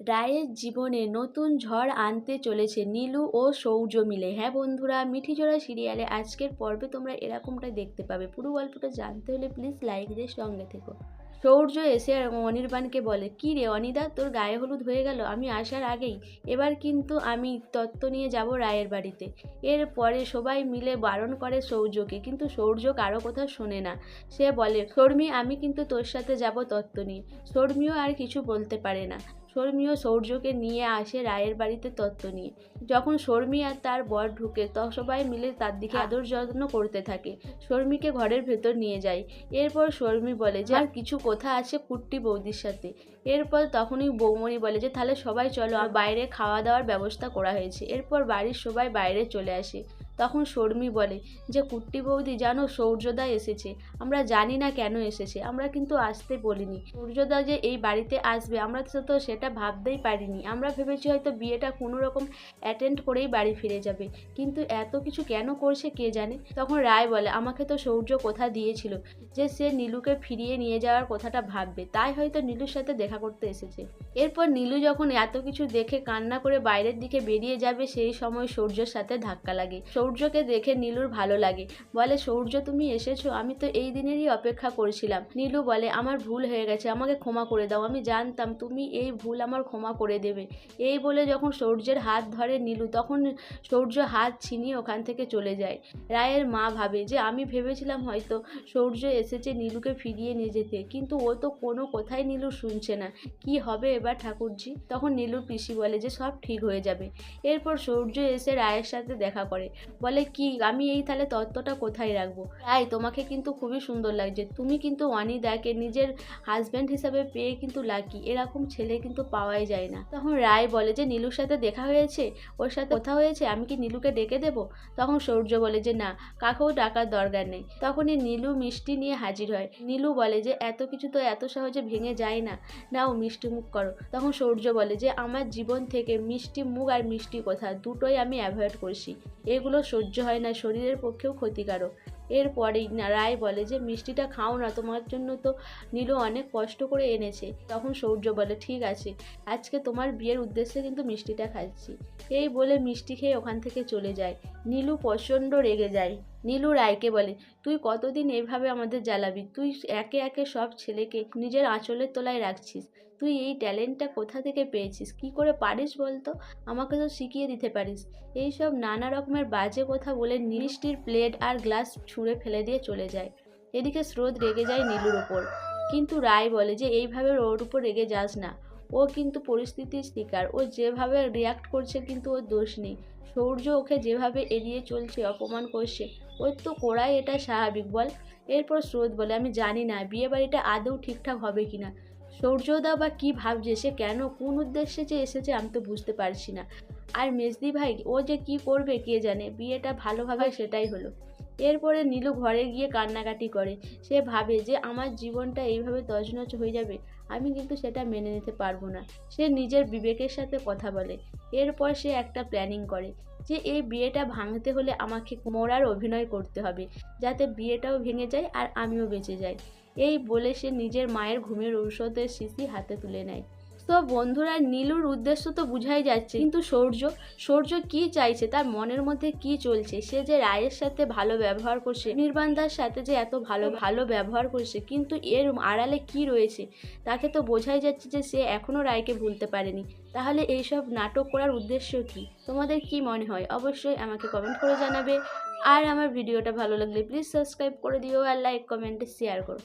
রায়ের জীবনে নতুন ঝড় আনতে চলেছে নীলু ও সৌর্য মিলে। হ্যাঁ বন্ধুরা, মিঠিজোড়া সিরিয়ালে আজকের পর্বে তোমরা এরকমটাই দেখতে পাবে। পুরো গল্পটা জানতে হলে প্লিজ লাইক দিয়ে সঙ্গে থেকো। সৌর্য এসে অনির্বাণকে বলে, কি রে অনিদা, তোর গায়ে হলুদ হয়ে গেল, আমি আসার আগেই। এবার কিন্তু আমি তত্ত্ব নিয়ে যাব রায়ের বাড়িতে। এরপরে সবাই মিলে বারণ করে সৌর্যকে, কিন্তু সৌর্য কারও কথা শোনে না। সে বলে, শর্মি, আমি কিন্তু তোর সাথে যাব তত্ত্ব নিয়ে। শর্মিও আর কিছু বলতে পারে না। শর্মিও সৌর্যকে নিয়ে আসে রায়ের বাড়িতে তত্ত্ব নিয়ে। যখন শর্মি আর তার বর ঢুকে তখন সবাই মিলে তার দিকে আদর যত্ন করতে থাকে। শর্মিকে ঘরের ভেতর নিয়ে যায়। এরপর শর্মি বলে যে আর কিছু কথা আছে কুট্টি বৌদির সাথে? এরপর তখনই বৌমণি বলে যে তাহলে সবাই চলো আর বাইরে খাওয়া দাওয়ার ব্যবস্থা করা হয়েছে। এরপর বাড়ির সবাই বাইরে চলে আসে। তখন শর্মি বলে, যে কুট্টি বৌদি, জানো সৌর্যদা এসেছে। আমরা জানি না কেন এসেছে, আমরা কিন্তু আসতে বলিনি। সূর্যদা যে এই বাড়িতে আসবে, আমরা তো সেটা ভাবতেই পারিনি। আমরা ভেবেছি হয়তো বিয়েটা কোনো রকম অ্যাটেন্ড করেই বাড়ি ফিরে যাবে। কিন্তু এত কিছু কেন করছে কে জানে? তখন রায় বলে, আমাকে তো সৌর্য কথা দিয়েছিল যে সে নীলুকে ফিরিয়ে নিয়ে যাওয়ার কথাটা ভাববে। তাই হয়তো নীলুর সাথে দেখা করতে এসেছে। এরপর নীলু যখন এত কিছু দেখে কান্না করে বাইরের দিকে বেরিয়ে যাবে, সেই সময় সূর্যের সাথে ধাক্কা লাগে। সৌর্যকে দেখে নীলুর ভালো লাগে। বলে, সৌর্য, তুমি এসেছ? আমি তো এই দিনেরই অপেক্ষা করছিলাম। নীলু বলে, আমার ভুল হয়ে গেছে, আমাকে ক্ষমা করে দাও। আমি জানতাম তুমি এই ভুল আমার ক্ষমা করে দেবে। এই বলে যখন সৌর্যের হাত ধরে নীলু, তখন সৌর্য হাত ছিনিয়ে ওখান থেকে চলে যায়। রায়ের মা ভাবে যে, আমি ভেবেছিলাম হয়তো সৌর্য এসেছে নীলুকে ফিরিয়ে নিয়ে যেতে, কিন্তু ও তো কোনো কথাই নীলু শুনছে না। কি হবে এবার ঠাকুরজি? তখন নীলুর পিসি বলে যে, সব ঠিক হয়ে যাবে। এরপর সৌর্য এসে রায়ের সাথে দেখা করে। বলে, কি, আমি এই তাহলে তত্ত্বটা কোথায় রাখব? রায় তোমাকে কিন্তু খুবই সুন্দর লাগছে। তুমি কিন্তু অনিদাকে নিজের হাজব্যান্ড হিসাবে পেয়ে কিন্তু লাকি এরকম ছেলে কিন্তু পাওয়াই যায় না। তখন রায় বলে যে, নীলুর সাথে দেখা হয়েছে? ওর সাথে কথা হয়েছে? আমি কি নীলুকে ডেকে দেবো? তখন সৌর্য বলে যে, না কাকেও ডাকার দরকার নেই। তখনই নীলু মিষ্টি নিয়ে হাজির হয়। নীলু বলে যে, এত কিছু তো এত সহজে ভেঙে যায় না। নাও মিষ্টি মুখ করো। তখন সৌর্য বলে যে, আমার জীবন থেকে মিষ্টি মুখ আর মিষ্টি কথা দুটোই আমি অ্যাভয়েড করছি। এগুলো সহ্য হয় না, শরীরের পক্ষেও ক্ষতিকারক। এরপরেই রায় বলে যে, মিষ্টিটা খাও না, তোমার জন্য তো নীলু অনেক কষ্ট করে এনেছে। তখন সৌর্য বলে, ঠিক আছে, আজকে তোমার বিয়ের উদ্দেশ্যে কিন্তু মিষ্টিটা খাচ্ছি। এই বলে মিষ্টি খেয়ে ওখান থেকে চলে যায়। নীলু প্রচণ্ড রেগে যায়। নীলু রায়কে বলে, তুই কতদিন এভাবে আমাদের জ্বালাবি? তুই একে একে সব ছেলেকে নিজের আঁচলের তলায় রাখছিস। তুই এই ট্যালেন্টটা কোথা থেকে পেয়েছিস? কি করে পারিস বলতো? আমাকে তো শিখিয়ে দিতে পারিস। এই সব নানা রকমের বাজে কথা বলে মিষ্টির প্লেট আর গ্লাস ছুঁড়ে ফেলে দিয়ে চলে যায়। এদিকে স্রোত রেগে যায় নীলুর ওপর। কিন্তু রায় বলে যে, এইভাবে ওর উপর রেগে যাস না। ও কিন্তু পরিস্থিতির শিকার। ও যেভাবে রিয়াক্ট করছে কিন্তু ওর দোষ নেই। সৌর্য ওকে যেভাবে এড়িয়ে চলছে, অপমান করছে, ওর তো করাই এটা স্বাভাবিক, বল। এরপর স্রোত বলে, আমি জানি না বিয়ে বাড়িটা আদৌ ঠিকঠাক হবে কিনা। সৌর্যদা বা কী ভাবছে, সে কেন, কোন উদ্দেশ্যে যে এসেছে আমি তো বুঝতে পারছি না। আর মেজদি ভাই, ও যে কি করবে কে জানে, বিয়েটা ভালোভাবে সেটাই হলো। এরপরে নীলু ঘরে গিয়ে কান্নাকাটি করে। সে ভাবে যে আমার জীবনটা এইভাবে তছনছ হয়ে যাবে, আমি কিন্তু সেটা মেনে নিতে পারব না। সে নিজের বিবেকের সাথে কথা বলে। এরপর সে একটা প্ল্যানিং করে যে এই বিয়েটা ভাঙতে হলে আমাকে মোড়ার অভিনয় করতে হবে, যাতে বিয়েটাও ভেঙে যায় আর আমিও বেঁচে যাই। এই বলে সে নিজের মায়ের ঘুমের ঔষধের শিশি হাতে তুলে নেয়। তো বন্ধুরা নীলুর উদ্দেশ্য তো বুঝাই যাচ্ছে। কিন্তু সৌর্য সৌর্য কি চাইছে? তার মনের মধ্যে কি চলছে? সে যে রায়ের সাথে ভালো ব্যবহার করছে নির্বাণদার সাথে যে এত ভালো ভালো ব্যবহার করছে, কিন্তু এর আড়ালে কি রয়েছে? তাকে তো বোঝাই যাচ্ছে যে সে এখনও রায়কে ভুলতে পারেনি। তাহলে এইসব নাটক করার উদ্দেশ্য কি? তোমাদের কি মনে হয়? অবশ্যই আমাকে কমেন্ট করে জানাবে। আর আমার ভিডিওটা ভালো লাগলে প্লিজ সাবস্ক্রাইব করে দিও আর লাইক কমেন্টে শেয়ার করো।